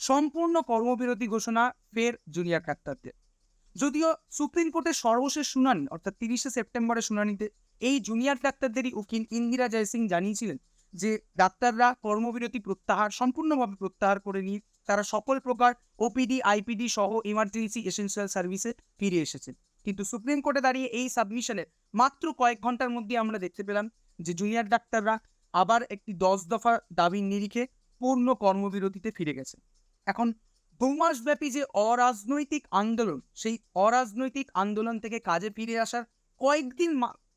সম্পূর্ণ কর্মবিরতি ঘোষণা ফের জুনিয়র ডাক্তারদের যদিও সুপ্রিম কোর্টের সর্বশেষ শুনানি, অর্থাৎ তিরিশে সেপ্টেম্বরের শুনানিতে এই জুনিয়র ডাক্তারদেরই উকিল ইন্দিরা জয়সিং জানিয়েছিলেন যে ডাক্তাররা কর্মবিরতি প্রত্যাহার, সম্পূর্ণভাবে প্রত্যাহার করে নিয়ে তারা সকল প্রকার ওপিডি আইপিডি সহ ইমার্জেন্সি এসেন্সিয়াল সার্ভিসে ফিরে এসেছেন। কিন্তু সুপ্রিম কোর্টে দাঁড়িয়ে এই সাবমিশনের মাত্র কয়েক ঘণ্টার মধ্যে আমরা দেখতে পেলাম যে জুনিয়র ডাক্তাররা আবার একটি দশ দফা দাবির নিরিখে পূর্ণ কর্মবিরতিতে ফিরে গেছে এখন দু যে অরাজনৈতিক আন্দোলন সেই অরাজনৈতিক আন্দোলন থেকে কাজে ফিরে আসার কয়েকদিন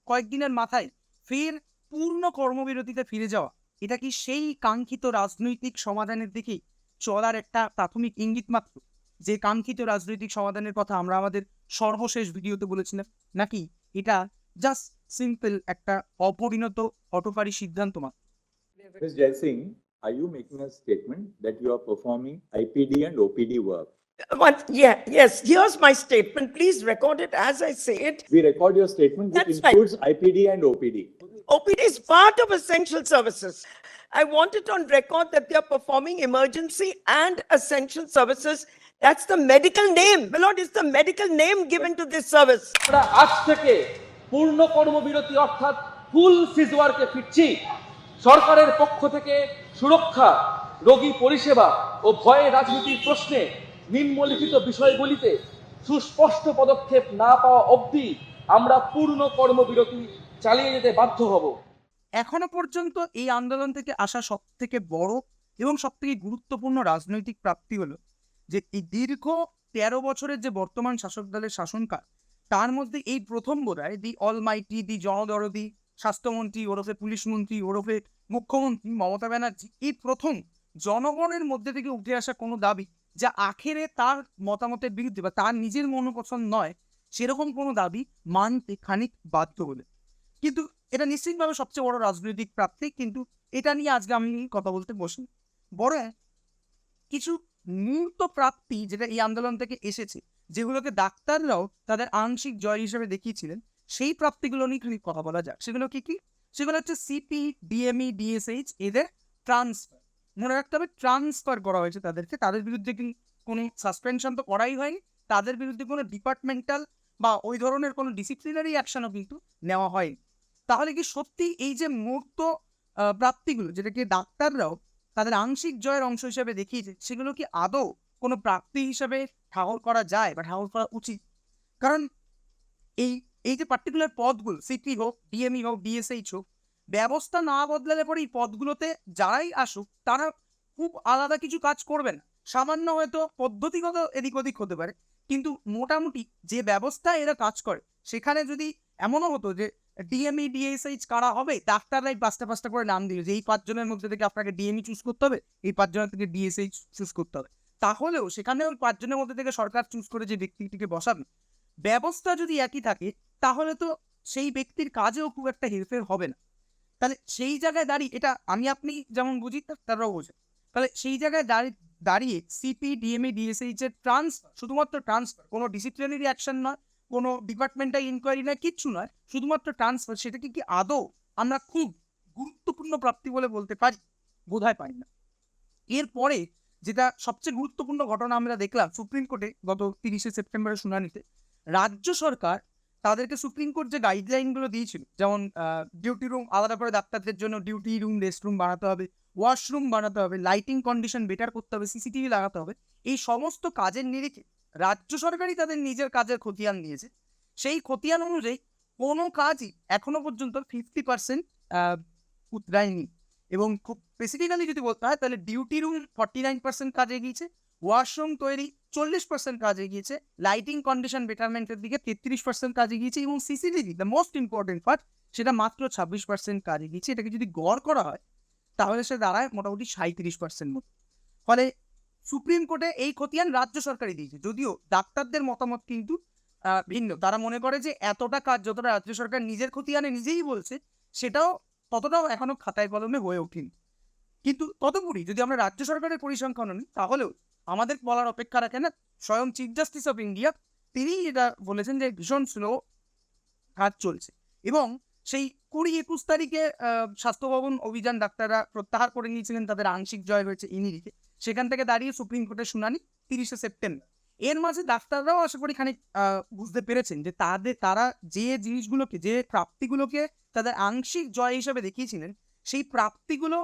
কয়েকদিনের মাথায় ফের পূর্ণ কর্মবিরতিতে ফিরে যাওয়া এটা কি সেই কাঙ্ক্ষিত রাজনৈতিক সমাধানের দিকেই চলার একটা প্রাথমিক ইঙ্গিত মাত্র যে কাঙ্ক্ষিত রাজনৈতিক সমাধানের কথা আমরা আমাদের সর্বশেষ ভিডিওতে বলেছিলাম নাকি এটা জাস্ট সিম্পল একটা অপরিণত হটকারী সিদ্ধান্ত মাত্র. Jai Singh, are you making a statement that you are performing IPD and OPD work? What, yeah, yes, here's my statement. Please record it as I say it. We record your statement which That's right. includes IPD and OPD. OPD is part of essential services. I want it on record that they are performing emergency and essential services. That's the medical name. My lord, is the medical name given to this service. আমরা আজ থেকে পূর্ণ কর্মবিরতি অর্থাৎ ফুল সিজওয়ার্কে ফিরছি সরকারের পক্ষ থেকে সুরক্ষা, রোগী পরিষেবা ও ভয়ে রাজনীতির প্রশ্নে নিম্নলিখিত বিষয়গুলিতে সুস্পষ্ট পদক্ষেপ না পাওয়া অবধি আমরা পূর্ণ কর্মবিরতি চালিয়ে যেতে বাধ্য হব। এখনও পর্যন্ত এই আন্দোলন থেকে আসা সব থেকে বড় এবং সব থেকে গুরুত্বপূর্ণ রাজনৈতিক প্রাপ্তি হলো যে এই দীর্ঘ তেরো বছরের যে বর্তমান শাসক দলের শাসনকাল, তার মধ্যে এই প্রথম বোধ হয় দি অলমাইটি, দি জনদরদি স্বাস্থ্যমন্ত্রী, ওরফে পুলিশ মন্ত্রী, ওরফে মুখ্যমন্ত্রী মমতা ব্যানার্জি, এই প্রথম জনগণের মধ্যে থেকে উঠে আসা কোনো দাবি যা আখেরে তার মতামতের বিরুদ্ধে বা তার নিজের মনোপছন্দ নয়, সেরকম কোনো দাবি মানতে খানিক বাধ্য হলে। কিন্তু এটা নিশ্চিতভাবে সবচেয়ে বড় রাজনৈতিক প্রাপ্তি, কিন্তু এটা নিয়ে আজকে আমি কথা বলতে বসি। বড় কিছু মূর্ত প্রাপ্তি যেটা এই আন্দোলন থেকে এসেছে, যেগুলোকে ডাক্তাররাও তাদের আংশিক জয় হিসেবে দেখিয়েছিলেন সেই প্রাপ্তিগুলো নিয়ে খালি কথা বলা যাক। সেগুলো কি কি? সেগুলো হচ্ছে সিপি ডিএমই ডিএসএইচ এদের ট্রান্সফার মনে রাখতে হবে ট্রান্সফার করা হয়েছে তাদেরকে। তাদের বিরুদ্ধে কোনো সাসপেনশন তো করাই হয়নি। তাদের বিরুদ্ধে কোনো ডিপার্টমেন্টাল বা ওই ধরনের কোনো ডিসিপ্লিনারি অ্যাকশনও কিন্তু নেওয়া হয়নি। তাহলে কি সত্যি এই যে আহ, প্রাপ্তিগুলো যেটাকে ডাক্তাররাও তাদের আংশিক জয়ের অংশ হিসেবে দেখিয়েছে সেগুলো কি আদৌ কোনো প্রাপ্তি হিসাবে ঠাহর করা যায় বা ঠাহর করা উচিত? কারণ এই এই যে পার্টিকুলার পদগুলো সিপি হোক ডিএমই হোক ডিএসএইচ হোক, ব্যবস্থা না বদলালে পরে এই পদগুলোতে যারাই আসুক, তারা খুব আলাদা কিছু কাজ করবে না। সামান্য হয়তো পদ্ধতিগত এদিক ওদিক হতে পারে, কিন্তু মোটামুটি যে ব্যবস্থা এরা কাজ করে, সেখানে যদি এমনও হতো যে ডিএমই ডিএসএইচ কারা হবে ডাক্তাররাই পাঁচটা পাঁচটা করে নাম দিল যে এই পাঁচজনের মধ্যে থেকে আপনাকে ডিএমই চুজ করতে হবে, এই পাঁচজনের থেকে ডিএসএইচ চুজ করতে হবে। তাহলেও সেখানেও পাঁচজনের মধ্যে থেকে সরকার চুজ করে যে ব্যক্তিটিকে বসাবে, ব্যবস্থা যদি একই থাকে তাহলে তো সেই ব্যক্তির কাজেও খুব একটা হেরফের হবে না। তাহলে সেই জায়গায় দাঁড়িয়ে, এটা আমি আপনি যেমন বুঝি তারাও বোঝে। তাহলে সেই জায়গায় দাঁড়িয়ে দাঁড়িয়ে সিপি ডিএমএ ডিএসএইচ এর ট্রান্সফার শুধুমাত্র ট্রান্সফার কোনো ডিসিপ্লিনারি অ্যাকশন নয়, কোনো ডিপার্টমেন্টাল ইনকোয়ারি নয়, কিচ্ছু নয়, শুধুমাত্র ট্রান্সফার সেটাকে কি আদৌ আমরা খুব গুরুত্বপূর্ণ প্রাপ্তি বলে বলতে পারি? বোধহয় পারি না। এরপরে যেটা সবচেয়ে গুরুত্বপূর্ণ ঘটনা আমরা দেখলাম সুপ্রিম কোর্টে গত তিরিশে সেপ্টেম্বরের শুনানিতে, রাজ্য সরকার তাদেরকে সুপ্রিম কোর্ট যে গাইডলাইনগুলো দিয়েছিল, যেমন ডিউটি রুম আলাদা করে ডাক্তারদের জন্য ডিউটি রুম রেস্ট রুম বানাতে হবে ওয়াশরুম বানাতে হবে লাইটিং কন্ডিশন বেটার করতে হবে সিসিটিভি লাগাতে হবে, এই সমস্ত কাজের নিরিখে রাজ্য সরকারই তাদের নিজের কাজের খতিয়ান দিয়েছে। সেই খতিয়ান অনুযায়ী কোনো কাজই এখনও পর্যন্ত ফিফটি পার্সেন্ট উতরায়নি। এবং খুব স্পেসিফিক্যালি যদি বলতে হয়, তাহলে duty room forty nine percent কাজ এগিয়েছে ওয়াশরুম তৈরি চল্লিশ পার্সেন্ট কাজ এগিয়েছে লাইটিং কন্ডিশন বেটারমেন্টের দিকে তেত্রিশ পার্সেন্ট কাজ এগিয়েছে এবং CCTV the most important part সেটা মাত্র ছাব্বিশ পার্সেন্ট কাজ এগিয়েছে। এটাকে যদি গড় করা হয়, তাহলে সে দাঁড়ায় মোটামুটি সাঁত্রিশ পার্সেন্ট মতো। ফলে সুপ্রিম কোর্টে এই খতিয়ান রাজ্য সরকারই দিয়েছে। যদিও ডাক্তারদের মতামত কিন্তু ভিন্ন। তারা মনে করে যে এতটা কাজ যতটা রাজ্য সরকার নিজের খতিয়ানে নিজেই বলছে, সেটাও ততটাও এখনও খাতায় কলমে হয়ে ওঠেনি। কিন্তু তদুপরি যদি আমরা রাজ্য সরকারের পরিসংখ্যান নিই তাহলেও আমাদের বলার অপেক্ষা রাখে না। স্বয়ং চিফ জাস্টিস অফ ইন্ডিয়া তিনি এটা বলেছেন যে ভীষণ স্লো কাজ চলছে। এবং সেই কুড়ি একুশ তারিখে স্বাস্থ্য ভবন অভিযান ডাক্তাররা প্রত্যাহার করে নিয়েছিলেন তাদের আংশিক জয় হয়েছে এই নিরিখে সেখান থেকে দাঁড়িয়ে সুপ্রিম কোর্টের শুনানি তিরিশে সেপ্টেম্বর। এর মাঝে ডাক্তাররাও আশা করি খানিক বুঝতে পেরেছেন যে তাদের, তারা যে জিনিসগুলোকে, যে প্রাপ্তিগুলোকে তাদের আংশিক জয় হিসেবে দেখিয়েছিলেন, সেই প্রাপ্তিগুলো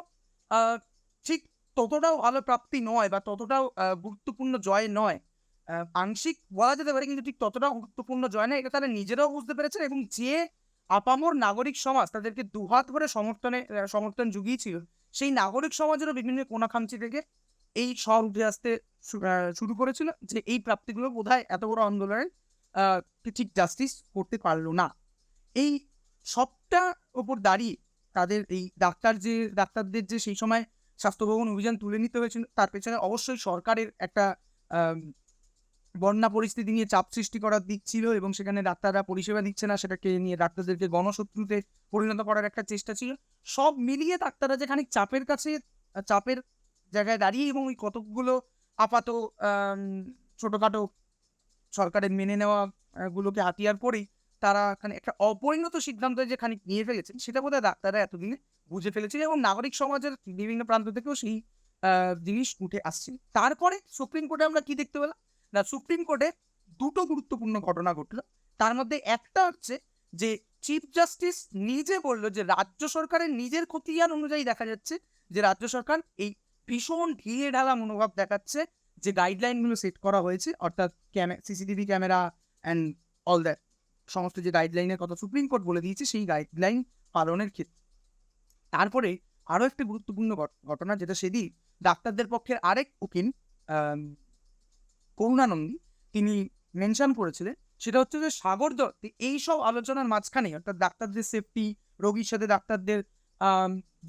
ঠিক ততটাও ভালো প্রাপ্তি নয় বা ততটাও গুরুত্বপূর্ণ জয় নয়। আংশিক বলা যেতে পারে কিন্তু ঠিক ততটাও গুরুত্বপূর্ণ জয় নয়। এটা তারা নিজেরাও বুঝতে পেরেছেন এবং যে আপামর নাগরিক সমাজ তাদেরকে দুহাত ভরে সমর্থনে সমর্থন জুগিয়েছিল সেই নাগরিক সমাজেরও বিভিন্ন কোনাখামচি থেকে এই স্বর উঠে আসতে শুরু করেছিল যে এই প্রাপ্তিগুলো বোধহয় এত বড় আন্দোলনে আহ, ঠিক জাস্টিস করতে পারল না। এই সবটা ওপর দাঁড়িয়ে তাদের এই ডাক্তার যে ডাক্তারদের যে সেই সময় স্বাস্থ্য ভবন অভিযান তুলে নিতে হয়েছিল। তার পেছনে অবশ্যই সরকারের একটা বন্যা পরিস্থিতি নিয়ে চাপ সৃষ্টি করার দিক ছিল এবং সেখানে ডাক্তাররা পরিষেবা দিচ্ছে না, সেটাকে নিয়ে ডাক্তারদেরকে গণশত্রুতে পরিণত করার একটা চেষ্টা ছিল। সব মিলিয়ে ডাক্তাররা যেখানে চাপের কাছে, চাপের জায়গায় দাঁড়িয়ে এবং ওই কতকগুলো আপাত ছোটখাটো সরকারের মেনে নেওয়া গুলোকে হাতিয়ার করেই তারা একটা অপরিণত সিদ্ধান্ত যে খানিক নিয়ে ফেলেছেন, সেটা বোধহয় ডাক্তাররা এতদিনে বুঝে ফেলেছিল এবং নাগরিক সমাজের বিভিন্ন প্রান্ত থেকেও সেই জিনিস উঠে আসছে। তারপরে সুপ্রিম কোর্টে আমরা কি দেখতে পেলাম? না, সুপ্রিম কোর্টে দুটো গুরুত্বপূর্ণ ঘটনা ঘটলো। তার মধ্যে একটা হচ্ছে যে, চিফ জাস্টিস নিজে বলল যে, রাজ্য সরকারের নিজের খতিয়ান অনুযায়ী দেখা যাচ্ছে যে, রাজ্য সরকার এই ভীষণ ঢিলে ঢালা মনোভাব দেখাচ্ছে যে গাইডলাইনগুলো সেট করা হয়েছে, অর্থাৎ cam CCTV camera and all that সমস্ত যে গাইডলাইনের কথা সুপ্রিম কোর্ট বলে দিয়েছে, সেই গাইডলাইন পালনের ক্ষেত্রে। তারপরে আরও একটা গুরুত্বপূর্ণ ঘটনা যেটা সেদিন ডাক্তারদের পক্ষের আরেক উকিল করুণানন্দী, তিনি মেনশন করেছিলেন, সেটা হচ্ছে যে সাগর দত্ত এই সব আলোচনার মাঝখানে, অর্থাৎ ডাক্তারদের সেফটি রোগীর সাথে ডাক্তারদের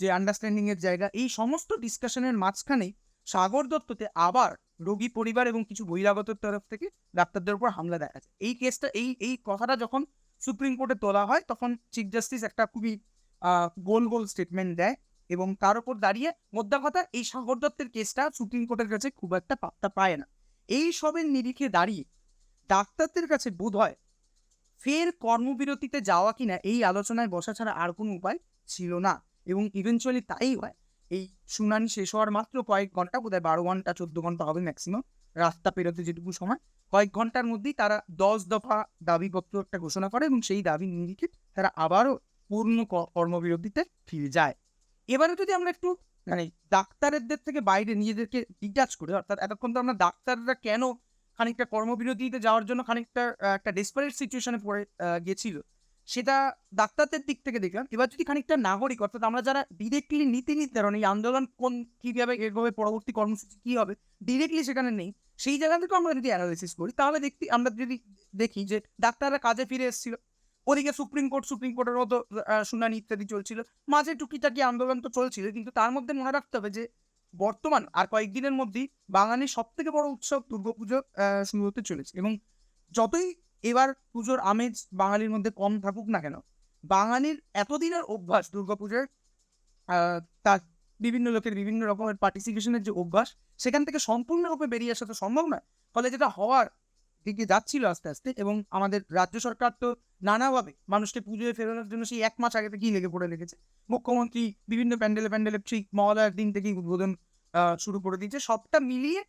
যে আন্ডারস্ট্যান্ডিংয়ের জায়গা, এই সমস্ত ডিসকাশনের মাঝখানে সাগর দত্ততে আবার রোগী পরিবার এবং কিছু বহিরাগতের তরফ থেকে ডাক্তারদের উপর হামলা দেখা যায়। এই কেসটা এই এই কথাটা যখন সুপ্রিম কোর্টে তোলা হয়, তখন চিফ জাস্টিস একটা খুবই গোল গোল স্টেটমেন্ট দেয় এবং তার উপর দাঁড়িয়ে মোদ্দা কথা, এই সাগর দত্তের কেসটা সুপ্রিম কোর্টের কাছে খুব একটা পাত্তা পায় না। এই সবের নিরিখে দাঁড়িয়ে ডাক্তারদের কাছে বোধ হয় ফের কর্মবিরতিতে যাওয়া কিনা এই আলোচনায় বসা ছাড়া আর কোনো উপায় ছিল না এবং ইভেনচুয়ালি তাই হয়। এই শুনানি শেষ হওয়ার মাত্র কয়েক ঘণ্টা বোধহয় বারো ঘণ্টা, চোদ্দ ঘণ্টা হবে ম্যাক্সিমাম রাস্তা পেরোতে যেটুকু সময়। কয়েক ঘণ্টার মধ্যেই তারা দশ দফা দাবিপত্র একটা ঘোষণা করে এবং সেই দাবি নিরিখে তারা আবারও পূর্ণ কর্মবিরতিতে ফিরে যায়। এবারে যদি আমরা একটু মানে ডাক্তারদের থেকে বাইরে নিজেদেরকে ডিটাচ করে, অর্থাৎ এতক্ষণ তো আমরা ডাক্তাররা কেন খানিকটা কর্মবিরতিতে যাওয়ার জন্য খানিকটা একটা ডেসপারেট সিচুয়েশনে পড়ে গেছিল সেটা ডাক্তারদের দিক থেকে দেখলাম। এবার যদি খানিকটা নাগরিক, অর্থাৎ আমরা যারা ডিরেক্টলি নীতি নির্ধারণ এই আন্দোলন কোন কীভাবে এগোবে, পরবর্তী কর্মসূচি কি হবে ডিরেক্টলি সেখানে নেই। সেই জায়গা থেকে আমরা যদি অ্যানালিসিস করি, তাহলে দেখতে, আমরা যদি দেখি যে ডাক্তাররা কাজে ফিরে এসেছিল। ওদিকে সুপ্রিম কোর্ট, সুপ্রিম কোর্টের মতো শুনানি ইত্যাদি চলছিল। মাঝে টুকিটাকি আন্দোলন তো চলছিল, কিন্তু তার মধ্যে মনে রাখতে হবে যে বর্তমান আর কয়েকদিনের মধ্যেই বাঙালির সব থেকে বড় উৎসব দুর্গাপুজো শুরু হতে চলেছে। এবং যতই এবার পুজোর আমেজ বাঙালির মধ্যে কম থাকুক না কেন? বাঙালির এতদিনের অভ্যাস দুর্গাপুজোর তার বিভিন্ন লোকের বিভিন্ন রকমের পার্টিসিপেশনের যে অভ্যাস, সেখান থেকে সম্পূর্ণরূপে বেরিয়ে আসা তো সম্ভব নয়। ফলে যেটা হওয়ার দিকে যাচ্ছিল আস্তে আস্তে এবং আমাদের রাজ্য সরকার তো নানাভাবে মানুষকে পুজোয় ফেরানোর জন্য সেই এক মাস আগে থেকেই লেগে পড়ে রেখেছে মুখ্যমন্ত্রী বিভিন্ন প্যান্ডেলে প্যান্ডেলে ঠিক মহালয়ার দিন থেকেই উদ্বোধন শুরু করে দিয়েছে। সবটা মিলিয়ে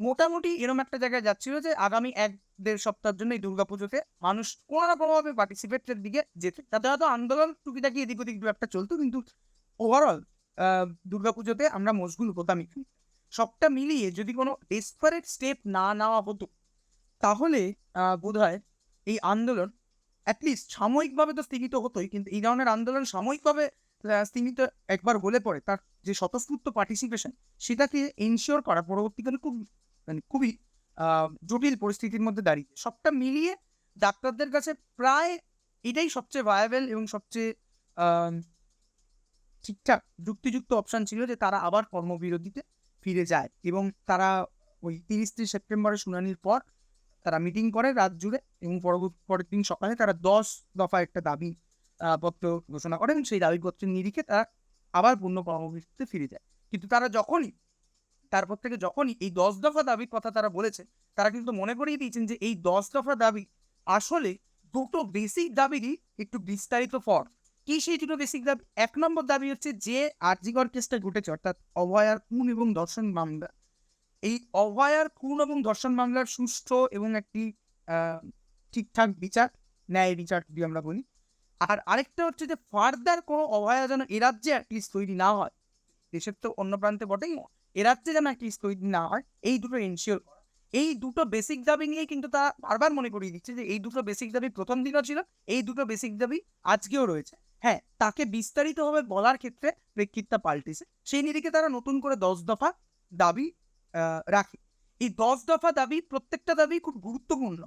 মোটামুটি এরকম একটা জায়গায় যাচ্ছিল যে আগামী এক দেড় সপ্তাহের জন্য এই দুর্গাপুজোতে মানুষ কোনো না কোনোভাবে পার্টিসিপেটের দিকে যেত। তাতে হয়তো আন্দোলন টুকিটাকি এদিক ওদিক দু একটা চলতো, কিন্তু ওভারঅল দুর্গাপুজোতে আমরা মশগুল হতাম এখানে সবটা মিলিয়ে যদি কোনো ডেসপারেট স্টেপ না নেওয়া হতো, তাহলে বোধ হয় এই আন্দোলন অ্যাটলিস্ট সাময়িকভাবে তো স্থগিত হতোই, কিন্তু এই ধরনের আন্দোলন সাময়িকভাবে স্থগিত একবার হলে পরে তার যে স্বতঃস্ফূর্ত পার্টিসিপেশন সেটাকে এনশিওর করা পরবর্তীকালে খুব মানে খুবই জটিল পরিস্থিতির মধ্যে দাঁড়িয়ে। সবটা মিলিয়ে ডাক্তারদের কাছে প্রায় এটাই সবচেয়ে ভায়াবেল এবং সবচেয়ে ঠিকঠাক যুক্তিযুক্ত অপশন ছিল যে তারা আবার কর্মবিরতিতে ফিরে যায় এবং তারা ওই তিরিশ তিরিশটি সেপ্টেম্বরের শুনানির পর তারা মিটিং করে রাত জুড়ে এবং পরবর্তী, পরের দিন সকালে তারা দশ দফা একটা দাবি পত্র ঘোষণা করেন। সেই দাবিপত্রের নিরিখে তারা আবার পূর্ণ কর্মবিরতিতে ফিরে যায়। কিন্তু তারা যখনই তারপর থেকে যখনই এই দশ দফা দাবির কথা তারা বলেছে, তারা কিন্তু মনে করিয়ে দিয়েছেন যে এই দশ দফা দাবি আসলে দুটো বেসিক দাবিরই একটু বিস্তারিত ফর্ম কি সেই দুটো বেসিক দাবি? এক নম্বর দাবি হচ্ছে যে আরজিকর কেসটা ঘটেছে, অর্থাৎ অভয়ার খুন এবং দর্শন মামলা। এই অভয়ার খুন এবং দর্শন মামলার সুষ্ঠু এবং একটি ঠিকঠাক বিচার, ন্যায় বিচার যদি আমরা বলি। আর আরেকটা হচ্ছে যে ফার্দার কোনো অভয়া যেন এ রাজ্যে অ্যাটলিস্ট তৈরি না হয়, দেশের তো অন্য প্রান্তে বটেই। এ রাজ্যে যেন অ্যাটলিস্ট তৈরি না হয় এই দুটো এনশিওর করা। এই দুটো বেসিক দাবি নিয়ে কিন্তু তারা বারবার মনে করিয়ে দিচ্ছে যে এই দুটো বেসিক দাবি প্রথম দিনও ছিল, এই দুটো বেসিক দাবি আজকেও রয়েছে। হ্যাঁ তাকে বিস্তারিতভাবে বলার ক্ষেত্রে প্রেক্ষিতটা পাল্টেছে। সেই নিরিখে তারা নতুন করে দশ দফা দাবি রাখে। এই দশ দফা দাবি প্রত্যেকটা দাবি খুব গুরুত্বপূর্ণ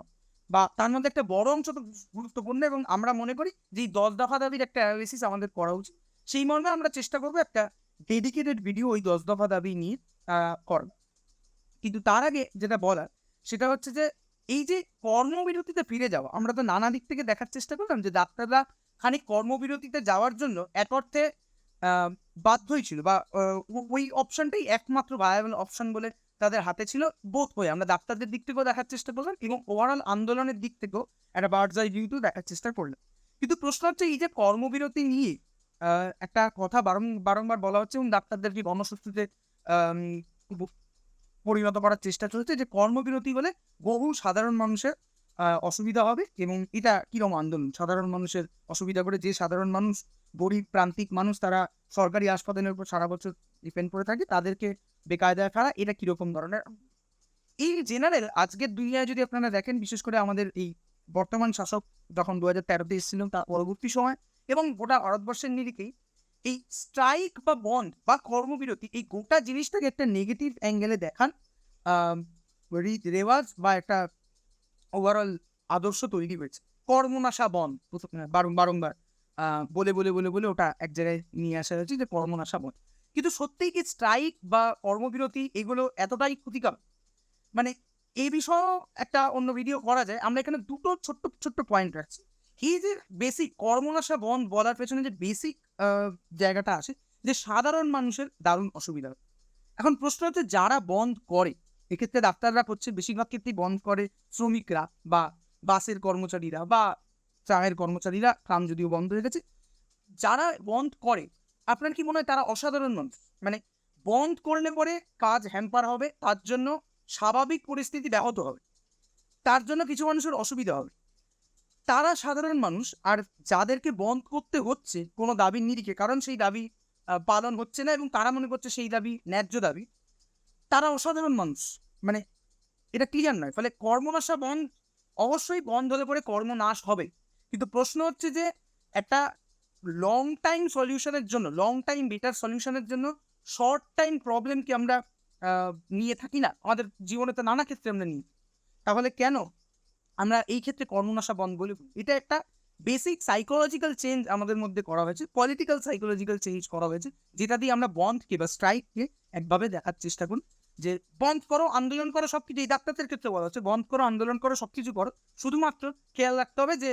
বা তার মধ্যে একটা বড় অংশ তো গুরুত্বপূর্ণ এবং আমরা মনে করি যে এই দশ দফা দাবির একটা অ্যানালিসিস আমাদের করা উচিত। সেই মর্মে আমরা চেষ্টা করব একটা ডেডিকেটেড ভিডিও ওই দশ দফা দাবি নিয়ে করার কিন্তু তার আগে যেটা বলার, সেটা হচ্ছে যে, এই যে কর্মবিরতিতে ফিরে যাওয়া, আমরা তো নানা দিক থেকে দেখার চেষ্টা করলাম যে ডাক্তাররা খানিক কর্মবিরতিতে যাওয়ার জন্য এক অর্থে বাধ্যই ছিল বা ওই অপশনটাই একমাত্র ভায়াবল অপশন বলে তাদের হাতে ছিল বোধ হয়ে আমরা ডাক্তারদের দিক থেকেও দেখার চেষ্টা করলাম এবং ওভারঅল আন্দোলনের দিক থেকেও একটা বার্ডস আই দেখার চেষ্টা করলাম। কিন্তু প্রশ্ন হচ্ছে, এই যে কর্মবিরতি নিয়ে একটা কথা বারং- বারংবার বলা হচ্ছে এবং ডাক্তারদেরকে আম, পরিণত করার চেষ্টা চলছে যে কর্মবিরতি হলে বহু সাধারণ মানুষের অসুবিধা হবে এবং এটা কিরম আন্দোলন? সাধারণ মানুষের অসুবিধা করে যে সাধারণ মানুষ গরিব প্রান্তিক মানুষ তারা সরকারি হাসপাতালের উপর সারা বছর ডিপেন্ড করে থাকে তাদেরকে বেকায়দায় ফেলা এটা কীরকম ধরনের? এই জেনারেল আজকের দুনিয়ায় যদি আপনারা দেখেন বিশেষ করে আমাদের এই বর্তমান শাসক যখন দু হাজার তেরোতে এসেছিলেন তার পরবর্তী সময় এবং গোটা ভারতবর্ষের নিরিখেই এই স্ট্রাইক বা বন্ড বা কর্মবিরতি এই গোটা জিনিসটাকে একটা নেগেটিভ অ্যাঙ্গেলে দেখান রেওয়াজ বা একটা ওভারঅল আদর্শ তৈরি হয়েছে। কর্মনাশা বন বারংবার বলে বলে বলে বলে ওটা এক জায়গায় নিয়ে আসা হয়েছে যে কর্মনাশা বন কিন্তু সত্যিই কি স্ট্রাইক বা কর্মবিরতি এগুলো এতটাই ক্ষতিকর? মানে এই বিষয়েও একটা অন্য ভিডিও করা যায়। আমরা এখানে দুটো ছোট্ট ছোট্ট পয়েন্ট রাখছি। এই যে বেসিক কর্মনাশা বন বলার পেছনে যে বেসিক জায়গাটা আসে যে সাধারণ মানুষের দারুণ অসুবিধা। এখন প্রশ্ন হচ্ছে যারা বন্ধ করে, এক্ষেত্রে ডাক্তাররা হচ্ছে বেশিরভাগ ক্ষেত্রেই বন্ধ করে শ্রমিকরা বা বাসের কর্মচারীরা বা চায়ের কর্মচারীরা কাম যদিও বন্ধ হয়ে গেছে, যারা বন্ধ করে, আপনার কি মনে হয় তারা অসাধারণ মানুষ? মানে বন্ধ করলে পরে কাজ হ্যাম্পার হবে, তার জন্য স্বাভাবিক পরিস্থিতি ব্যাহত হবে। তার জন্য কিছু মানুষের অসুবিধা হবে। তারা সাধারণ মানুষ, আর যাদেরকে বন্ধ করতে হচ্ছে কোনো দাবির নিরিখে, কারণ সেই দাবি পালন হচ্ছে না এবং তারা মনে করছে সেই দাবি ন্যায্য দাবি, তারা অসাধারণ মানুষ। মানে এটা ক্লিয়ার নয়। ফলে কর্মনাশা বন্ধ অবশ্যই বন্ধ হলে পরে কর্মনাশ হবে। কিন্তু প্রশ্ন হচ্ছে যে, একটা লং টাইম সলিউশনের জন্য লং টাইম বেটার সলিউশনের জন্য শর্ট টাইম প্রবলেম কি আমরা নিয়ে থাকি না? আমাদের জীবনে তো নানা ক্ষেত্রে আমরা নিই। তাহলে কেন? আমরা এই ক্ষেত্রে কর্মনাশা বন্ধ বলে? এটা একটা বেসিক সাইকোলজিক্যাল চেঞ্জ আমাদের মধ্যে করা হয়েছে পলিটিক্যাল সাইকোলজিক্যাল চেঞ্জ করা হয়েছে, যেটা দিয়ে আমরা বন্ধকে বা স্ট্রাইককে একভাবে দেখার চেষ্টা করুন যে বন্ধ করো, আন্দোলন করো সব কিছু এই ডাক্তারদের ক্ষেত্রে বলা হচ্ছে বন্ধ করো, আন্দোলন করো সব কিছু করো। শুধুমাত্র খেয়াল রাখতে হবে যে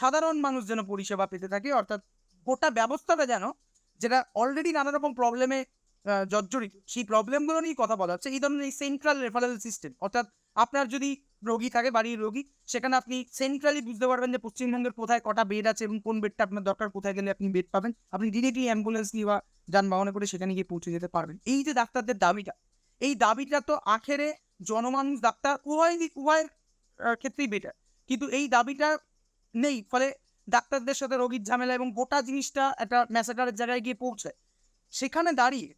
সাধারণ মানুষ যেন পরিষেবা পেতে থাকে, অর্থাৎ গোটা ব্যবস্থাটা যেন, যেটা অলরেডি নানা রকম প্রবলেমে জর্জরিত, সেই প্রবলেমগুলো নিয়ে কথা বলা হচ্ছে। এই ধরনের এই সেন্ট্রাল রেফারেল সিস্টেম অর্থাৎ আপনার যদি রোগী থাকে, বাড়ির রোগী। সেখানে আপনি সেন্ট্রালি বুঝতে পারবেন যে পশ্চিমবঙ্গের কোথায় কটা বেড আছে এবং কোন বেডটা আপনার দরকার, কোথায় গেলে আপনি বেড পাবেন। আপনি ডিরেক্টলি অ্যাম্বুলেন্স নিয়ে বা যানবাহনে করে সেখানে গিয়ে পৌঁছে যেতে পারবেন। এই যে ডাক্তারদের দাবিটা, এই দাবিটা তো আখেরে জনমানুষ ডাক্তার উভয় উভয়ের ক্ষেত্রেই বেটার কিন্তু এই দাবিটা নেই, ফলে ডাক্তারদের সাথে রোগীর ঝামেলা এবং গোটা জিনিসটা একটা ম্যাসেটারের জায়গায় গিয়ে পৌঁছায়। সেখানে দাঁড়িয়ে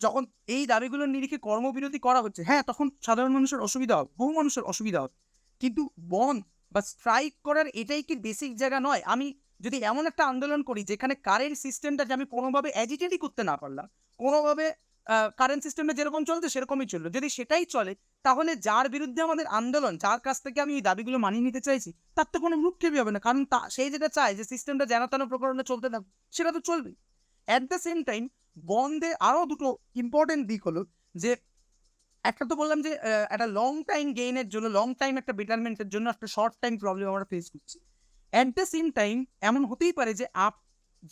যখন এই দাবিগুলোর নিরিখে কর্মবিরতি করা হচ্ছে হ্যাঁ তখন সাধারণ মানুষের অসুবিধা হবে, বহু মানুষের অসুবিধা হবে। কিন্তু বন বা স্ট্রাইক করার এটাই কি বেসিক জায়গা নয়? আমি যদি এমন একটা আন্দোলন করি যেখানে কারেন্ট সিস্টেমটা যে আমি কোনোভাবে অ্যাজিটেটই করতে না পারলাম, কোনোভাবে কারেন্ট সিস্টেমে যেরকম চলছে সেরকমই চলল। যদি সেটাই চলে, তাহলে যার বিরুদ্ধে আমাদের আন্দোলন, যার কাছ থেকে আমি এই দাবিগুলো মানিয়ে নিতে চাইছি, তার তো কোনো ভ্রুক্ষেপই হবে না। কারণ তা সেই যেটা চায় যে সিস্টেমটা যেন তেন প্রকরণে চলতে থাকবে সেটা তো চলবে অ্যাট দ্য সেম টাইম বন্ধে আরও দুটো ইম্পর্টেন্ট দিক হলো যে, একটা তো বললাম যে একটা লং টাইম গেইনের জন্য লং টাইম একটা বেটারমেন্টের জন্য একটা শর্ট টাইম প্রবলেম আমরা ফেস করছি। অ্যাট দ্য সেম টাইম এমন হতেই পারে যে, আপ,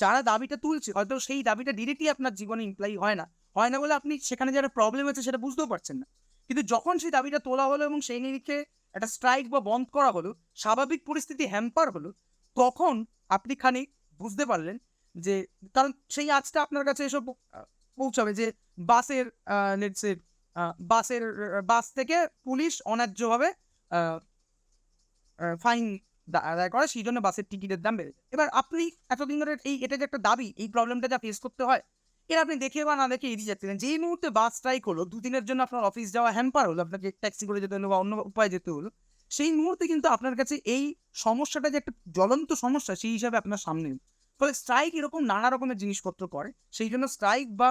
যারা দাবিটা তুলছে, হয়তো সেই দাবিটা ডিরেক্টলি আপনার জীবনে ইমপ্লাই হয় না। হয় না বলে আপনি সেখানে যারা প্রবলেম আছে সেটা বুঝতেও পারছেন না। কিন্তু যখন সেই দাবিটা তোলা হলো এবং সেই নিরিখে একটা স্ট্রাইক বা বন্ধ করা হলো, স্বাভাবিক পরিস্থিতি হ্যাম্পার হলো, তখন আপনি খানিক বুঝতে পারলেন যে কারণ সেই আজটা আপনার কাছে এসব পৌঁছাবে যে বাসের লেটসে বাসের বাস থেকে পুলিশ অন্যায্যভাবে ফাইন আদায় করে, সেই জন্য বাসের টিকিটের দাম বেড়ে এবার আপনি এতদিন ধরে এই, এটা যে একটা দাবি, এই প্রবলেমটা যা ফেস করতে হয়, এর আপনি দেখে বা না দেখে এড়িয়ে যাচ্ছিলেন যেই মুহূর্তে বাস স্ট্রাইক হলো দুদিনের জন্য আপনার অফিস যাওয়া হ্যাম্পার হলো, আপনাকে ট্যাক্সি করে যেতে হলো বা অন্য উপায়ে যেতে হলো, সেই মুহূর্তে কিন্তু আপনার কাছে এই সমস্যাটা যে একটা জ্বলন্ত সমস্যা, সেই হিসাবে আপনার সামনে। ফলে স্ট্রাইক এরকম নানা রকমের জিনিসপত্র করে। সেই জন্য স্ট্রাইক বা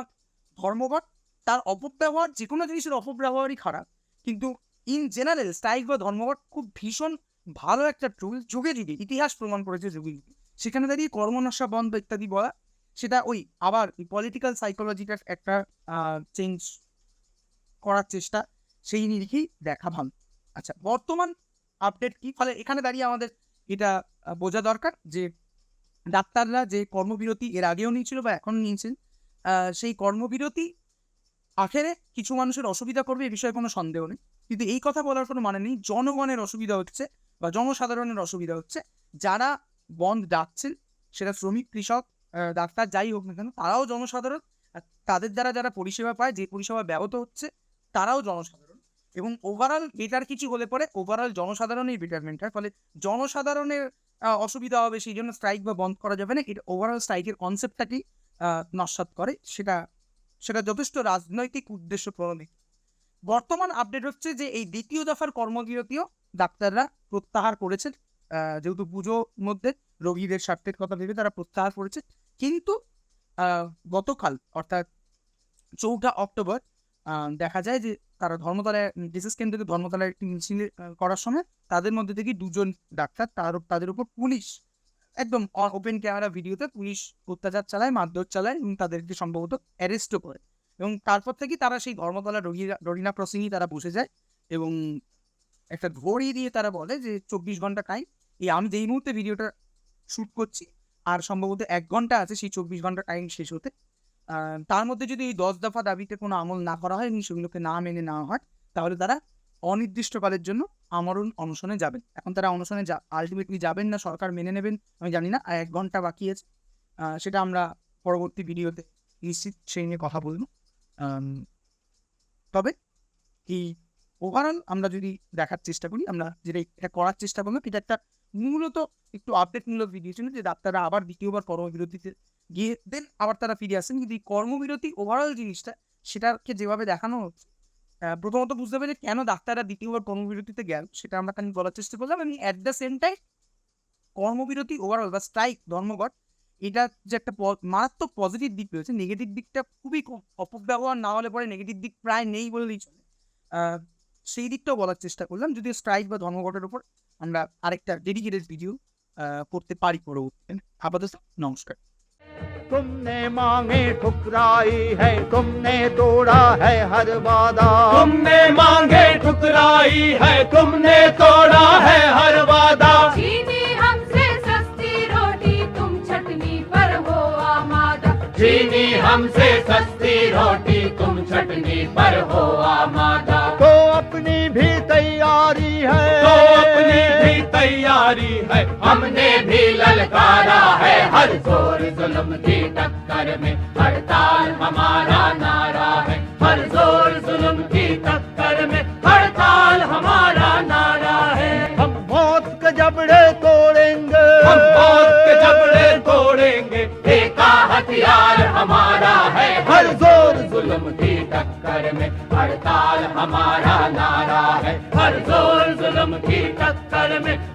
ধর্মঘট তার অপব্যবহার যে কোনো জিনিসের অপব্যবহারই খারাপ। কিন্তু ইন জেনারেল স্ট্রাইক বা ধর্মঘট খুব ভীষণ ভালো একটা টুল যুগে যুগে ইতিহাস প্রমাণ করেছে যুগে যুগে। সেখানে দাঁড়িয়ে কর্মনশা বন্ধ ইত্যাদি বলা, সেটা ওই আবার পলিটিক্যাল সাইকোলজিটার একটা চেঞ্জ করার চেষ্টা সেই নিরিখেই দেখা ভালো। আচ্ছা বর্তমান আপডেট কি? ফলে এখানে দাঁড়িয়ে আমাদের এটা বোঝা দরকার যে ডাক্তাররা যে কর্মবিরতি এর আগেও নিয়েছিল বা এখন নিয়েছেন সেই কর্মবিরতি আখেরে কিছু মানুষের অসুবিধা করবে এ বিষয়ে কোনো সন্দেহ নেই। কিন্তু এই কথা বলার কোনো মানে নেই, জনগণের অসুবিধা হচ্ছে বা জনসাধারণের অসুবিধা হচ্ছে। যারা বন্ধ ডাকছেন, সেটা শ্রমিক, কৃষক ডাক্তার যাই হোক না কেন, তারাও জনসাধারণ, আর তাদের দ্বারা যারা পরিষেবা পায়, যে পরিষেবা ব্যাহত হচ্ছে, তারাও জনসাধারণ। এবং ওভারঅল বেটার কিছু হলে পরে ওভারঅল জনসাধারণের বেটারমেন্ট হয় ফলে জনসাধারণের অসুবিধা হবে সেই জন্য স্ট্রাইক বা বন্ধ করা যাবে না। এটা ওভারঅল স্ট্রাইকের কনসেপ্টটাকেই নস্বাত করে। সেটা সেটা যথেষ্ট রাজনৈতিক উদ্দেশ্য প্রণোদিত। বর্তমান আপডেট হচ্ছে যে, এই দ্বিতীয় দফার কর্মবিরতিও ডাক্তাররা প্রত্যাহার করেছেন। যেহেতু পুজোর মধ্যে রোগীদের স্বার্থের কথা ভেবে তারা প্রত্যাহার করেছে কিন্তু গতকাল, অর্থাৎ চৌঠা অক্টোবর দেখা যায় যে তারা ধর্মতলায় ডিসিস কেন্দ্রে ধর্মতলায় একটি মিছিল করার সময় তাদের মধ্যে থেকে দুজন ডাক্তার, তার, তাদের উপর পুলিশ, একদম ওপেন ক্যামেরা ভিডিওতে পুলিশ অত্যাচার চালায়, মারধর চালায় এবং তাদেরকে সম্ভবত অ্যারেস্টও করে এবং তারপর থেকে তারা সেই ধর্মতলা রোগীরা ররিনা ক্রসিংই তারা বসে যায় এবং একটা ঘড়ি দিয়ে তারা বলে যে, চব্বিশ ঘণ্টা টাইম এই আমি যেই মুহূর্তে ভিডিওটা শ্যুট করছি, আর সম্ভবত এক ঘণ্টা আছে সেই চব্বিশ ঘণ্টা টাইম শেষ হতে। তার মধ্যে যদি এই দশ দফা দাবিতে কোনো আমল না করা হয় এবং সেগুলোকে না মেনে নেওয়া হয়, তাহলে তারা অনির্দিষ্টকালের জন্য আমরণ অনশনে যাবেন। এখন তারা অনশনে আলটিমেটলি যাবেন না, সরকার মেনে নেবেন, আমি জানি না এক ঘণ্টা বাকি আছে। সেটা আমরা পরবর্তী ভিডিওতে নিশ্চিত সেই নিয়ে কথা বলব। তবে এই ওভারঅল আমরা যদি দেখার চেষ্টা করি, আমরা যেটা এটা করার চেষ্টা করলাম এটা একটা মূলত একটু আপডেটমূলক ভিডিও ছিল, যে ডাক্তাররা আবার দ্বিতীয়বার কর্মবিরতিতে গিয়ে দেন আবার তারা ফিরে আসেন। কিন্তু এই কর্মবিরতি ওভারঅল জিনিসটা সেটাকে যেভাবে দেখানো হচ্ছে প্রথমত বুঝতে হবে যে কেন ডাক্তাররা দ্বিতীয়বার কর্মবিরতিতে গেল, সেটা আমরা খানিক বলার চেষ্টা করলাম। এবং অ্যাট দ্য সেম টাইম কর্মবিরতি ওভারঅল বা স্ট্রাইক ধর্মঘট, এটা যে একটা মারাত্মক পজিটিভ দিক রয়েছে। নেগেটিভ দিকটা খুবই অপব্যবহার না হলে পরে নেগেটিভ দিক প্রায় নেই বললেই চলে। সেই দিকটাও বলার চেষ্টা করলাম। যদি স্ট্রাইক বা ধর্মঘটের উপর আমরা আরেকটা ডেডিকেটেড ভিডিও করতে পারি পরবর্তীতে। আপাতত নমস্কার। तुमने मांगे ठुकराई है तुमने तोड़ा है हर वादा। तुमने मांगे ठुकराई है तुमने तोड़ा है हर वादा। चीनी हमसे सस्ती रोटी तुम चटनी पर हो आमादा। चीनी हमसे सस्ती रोटी तुम चटनी पर हो आमादा। अपनी भी तैयारी है। तो अपनी भी तैयारी है। हमने भी ललकारा है। हर ज़ोर जुलम की टक्कर में हड़ताल हमारा नारा हमारा नारा है। हर ज़ोर जुल्म की टक्कर में